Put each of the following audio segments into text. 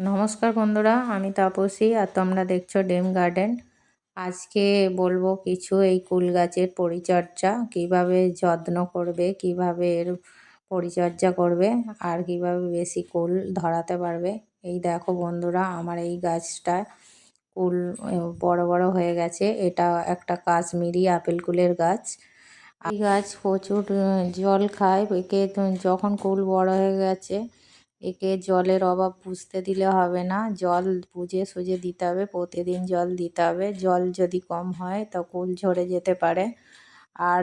নমস্কার বন্ধুরা, আমি তাপসী আর তোমরা দেখছ ডেম গার্ডেন। আজকে বলব কিছু এই কুল গাছের পরিচর্যা, কীভাবে যত্ন করবে, কীভাবে এর পরিচর্যা করবে, আর কীভাবে বেশি কুল ধরাতে পারবে। এই দেখো বন্ধুরা, আমার এই গাছটা কুল বড় বড় হয়ে গেছে। এটা একটা কাশ্মীরি আপেল কুলের গাছ। এই গাছ প্রচুর জল খায়, একে যখন কুল বড় হয়ে গেছে একে জলের অভাব বুঝতে দিলে হবে না। জল বুঝে সুঝে দিতে হবে, প্রতিদিন জল দিতে হবে। জল যদি কম হয় তো কুল ঝরে যেতে পারে। আর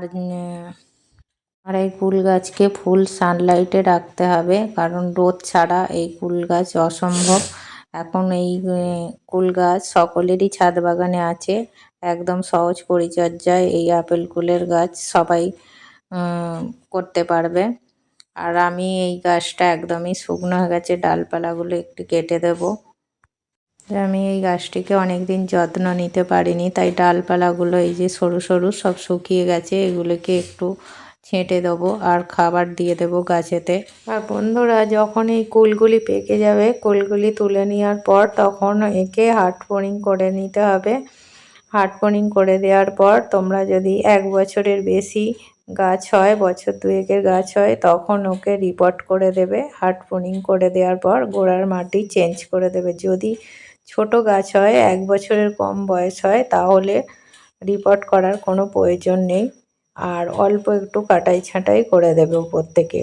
আর এই কুল গাছকে ফুল সানলাইটে রাখতে হবে, কারণ রোদ ছাড়া এই কুল গাছ অসম্ভব। এখন এই কুল গাছ সকলেরই ছাদ বাগানে আছে। একদম সহজ পরিচর্যায় এই আপেল কুলের গাছ সবাই করতে পারবে। আর আমি এই গাছটা একদমই শুকনো হয়ে গেছে ডালপালাগুলো একটু কেটে দেব। আমি এই গাছটিকে অনেক দিন যত্ন নিতে পারিনি, তাই ডালপালাগুলো এই যে সরু সরু সব শুকিয়ে গেছে, এগুলোকে একটু ছেঁটে দেবো আর খাবার দিয়ে দেব গাছেতে। আর বন্ধুরা, যখন এই কুলগুলি পেকে যাবে, কুলগুলি তুলে নেওয়ার পর তখন একে হাট পোনিং করে নিতে হবে। হাট পোনিং করে দেওয়ার পর তোমরা যদি এক বছরের বেশি গাছ হয়, বছর দুয়েকের গাছ হয়, তখন ওকে রিপোর্ট করে দেবে। হার্ট পোনিং করে দেওয়ার পর গোড়ার মাটি চেঞ্জ করে দেবে। যদি ছোট গাছ হয়, এক বছরের কম বয়স হয়, তাহলে রিপোর্ট করার কোনো প্রয়োজন নেই। আর অল্প একটু কাটাই ছাঁটাই করে দেবে উপর থেকে।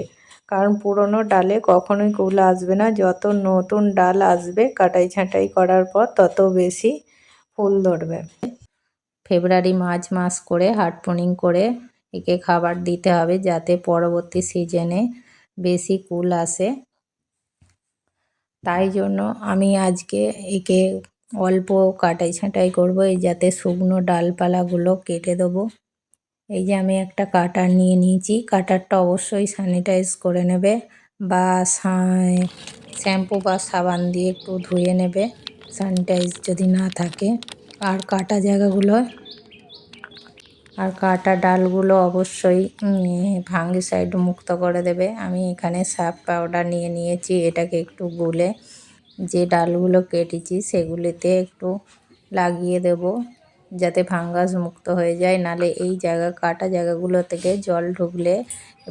কারণ পুরনো ডালে কখনোই কুল আসবে না। যত নতুন ডাল আসবে, কাটাই ছাঁটাই করার পর তত বেশি ফুল ধরবে। ফেব্রুয়ারি, মার্চ মাস করে হার্ট পোনিং করে একে খাবার দিতে হবে যাতে পরবর্তী সিজনে বেশি কুল আসে। তাই জন্য আমি আজকে একে অল্প কাটাই ছাঁটাই করব, এই যাতে শুকনো ডালপালাগুলো কেটে দেবো। এই যে আমি একটা কাটার নিয়ে নিয়েছি, কাটারটা অবশ্যই স্যানিটাইজ করে নেবে বা শ্যাম্পু বা সাবান দিয়ে একটু ধুয়ে নেবে স্যানিটাইজ যদি না থাকে। আর কাটা জায়গাগুলো আর কাটা ডালগুলো অবশ্যই ফাঙ্গিসাইড মুক্ত করে দেবে। আমি এখানে সাপ পাউডার নিয়ে নিয়েছি, এটাকে একটু গুলে যে ডালগুলো কেটেছি সেগুলিতে একটু লাগিয়ে দেব যাতে ফাঙ্গাস মুক্ত হয়ে যায়। নালে এই জায়গা, কাটা জায়গাগুলো থেকে জল ঢুকলে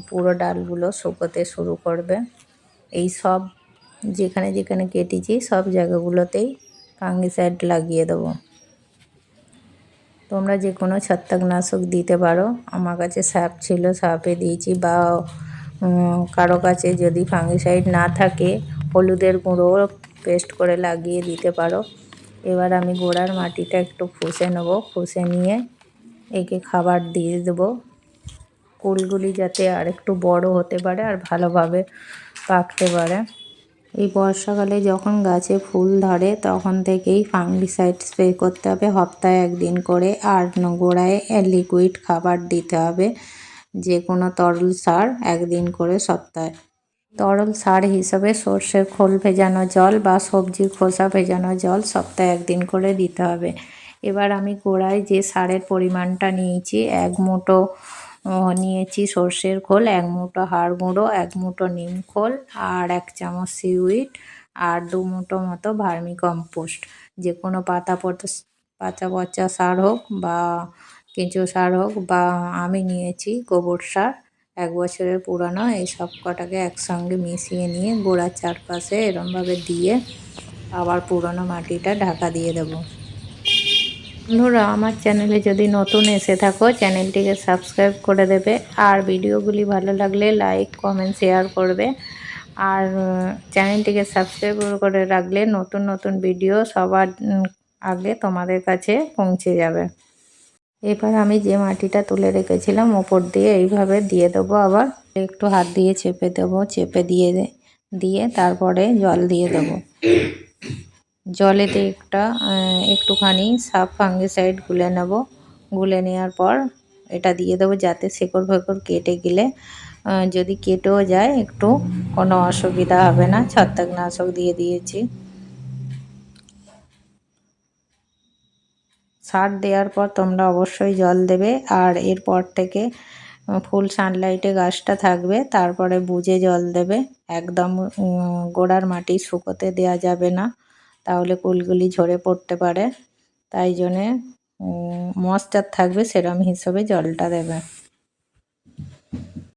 পুরো ডালগুলো শুকোতে শুরু করবে। এই সব যেখানে যেখানে কেটেছি সব জায়গাগুলোতেই ফাঙ্গিসাইড লাগিয়ে দেবো। তোমরা যে কোনো ছত্রাকনাশক দিতে পারো। আমার কাছে সাপ ছিল, সাপে দিয়েছি বা কারও কাছে যদি ফাঙ্গিসাইড না থাকে, হলুদের গুঁড়ো পেস্ট করে লাগিয়ে দিতে পারো। এবার আমি গোড়ার মাটিটা একটু ফুসে নেব ফুসে নিয়ে একে খাবার দিয়ে দেবো। কুলগুলি যাতে আর একটু বড় হতে পারে আর ভালোভাবে পাকতে পারে। এই বর্ষাকালে যখন গাছে ফুল ধরে, তখন থেকেই ফাঙ্গিসাইড স্প্রে করতে হবে। সপ্তাহে একদিন করে আর গোড়ায় লিকুইড খাবার দিতে হবে। যে কোনো তরল সার একদিন করে সপ্তাহে। তরল সার হিসাবে সর্ষের খোল ভেজানো জল বা সবজির খোসা ভেজানো জল সপ্তাহে একদিন করে দিতে হবে। এবার আমি গোড়ায় যে সারের পরিমাণটা নিয়েছি, এক মুঠো নিয়েছি সর্ষের খোল, এক মুঠো হাড় গুঁড়ো, এক মুঠো নিম খোল আর এক চামচ সিউইট আর দু মুঠো মতো ভার্মি কম্পোস্ট যে কোনো পাতা পাতা পচা সার হোক বা কেঁচো সার হোক বা আমি নিয়েছি গোবর সার, এক বছরের পুরানো, এই সব কটাকে একসঙ্গে মিশিয়ে নিয়ে গোড়ার চারপাশে এরমভাবে দিয়ে আবার পুরনো মাটিটা ঢাকা দিয়ে দেবো। বন্ধুরা, আমার চ্যানেলে যদি নতুন এসে থাকো, চ্যানেলটিকে সাবস্ক্রাইব করে দেবে। আর ভিডিওগুলি ভালো লাগলে লাইক, কমেন্ট, শেয়ার করবে। আর চ্যানেলটিকে সাবস্ক্রাইব করে রাখলে নতুন নতুন ভিডিও সবার আগে তোমাদের কাছে পৌঁছে যাবে। এবার আমি যে মাটিটা তুলে রেখেছিলাম, ওপর দিয়ে এইভাবে দিয়ে দেবো আবার। একটু হাত দিয়ে চেপে দেবো, চেপে দিয়ে দিয়ে তারপরে জল দিয়ে দেবো। জলেতে একটা একটুখানি সাফ ফাঙ্গিসাইড গুলে নেব। গুলে নেওয়ার পর এটা দিয়ে দেবো যাতে শেকড় ফেকড় কেটে গেলে যদি কেটেও যায় একটু, কোনো অসুবিধা হবে না। ছত্রাকনাশক দিয়ে দিয়েছি। সার দেওয়ার পর তোমরা অবশ্যই জল দেবে। আর এরপর থেকে ফুল সানলাইটে গাছটা থাকবে, তারপরে বুঝে জল দেবে। একদম গোড়ার মাটি শুকোতে দেয়া যাবে না। তাহলে কুলগুলি ঝরে পড়তে পারে। তাই জন্যে ময়েশ্চার থাকবে সেরম হিসেবে জলটা দেবে।